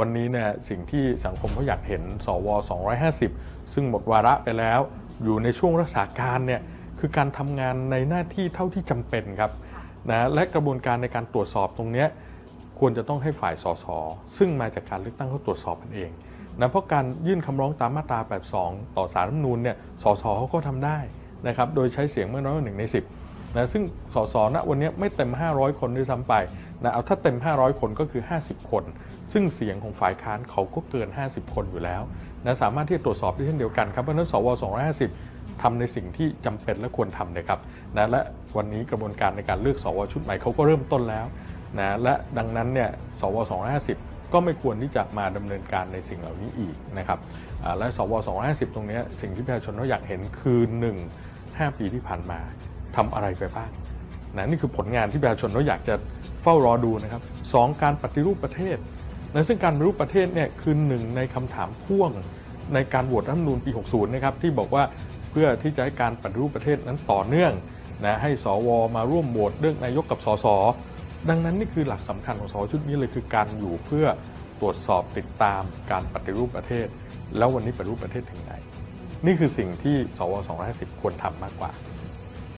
วันนี้เนี่ยสิ่งที่สังคมเขาอยากเห็นสว 250 ซึ่งหมดวาระไปแล้ว อยู่ในช่วงรักษาการเนี่ยคือการทำงานในหน้าที่เท่าที่จำเป็นครับนะและกระบวนการในการตรวจสอบตรงนี้ควรจะต้องให้ฝ่ายสสซึ่งมาจากการเลือกตั้งเขาตรวจสอบกันเองนะเพราะการยื่นคำร้องตามมาตรา 82 ต่อสารรัฐมนูญเนี่ยสสเขาก็ทำได้นะครับโดยใช้เสียงไม่น้อยกว่าหนึ่งใน10 นะซึ่งสสณวันนี้ไม่เต็ม 500 คนด้วยซ้ำไปนะเอาถ้าเต็ม 500 คนก็คือ 50 คน ซึ่งเสียงของฝ่ายค้านเขาก็เกิน 50 คนอยู่แล้วนะสามารถที่จะตรวจสอบได้เช่นเดียวกันครับเพราะนั้นสว250ทำในสิ่งที่จำเป็นและควรทำนะครับนะและวันนี้กระบวนการในการเลือกสวชุดใหม่เขาก็เริ่มต้นแล้วนะและดังนั้นเนี่ยสว250 ก็ไม่ควรที่จะมาดำเนินการในสิ่งเหล่านี้อีกนะครับและสว250 ตรงนี้สิ่งที่ประชาชนเขาอยากเห็นคือ 1 5 ปีที่ผ่านมา ทำอะไรไปบ้างนะนี่คือผลงานที่ประชาชนเขาอยากจะเฝ้ารอดูนะครับสองการปฏิรูปประเทศนะซึ่งการปฏิรูปประเทศเนี่ยคือหนึ่งในคำถามพ่วงในการโหวตรัฐธรรมนูญปี 60 นะครับที่บอกว่าเพื่อที่จะให้การปฏิรูปประเทศนั้นต่อเนื่องนะให้สวมาร่วมโหวตเลือกนายกกับสสดังนั้นนี่คือหลักสำคัญของสวชุดนี้เลยคือการอยู่เพื่อตรวจสอบติดตามการปฏิรูปประเทศ แล้ววันนี้ปฏิรูปประเทศถึงไหน นี่คือสิ่งที่สว250 ควรทำมากกว่า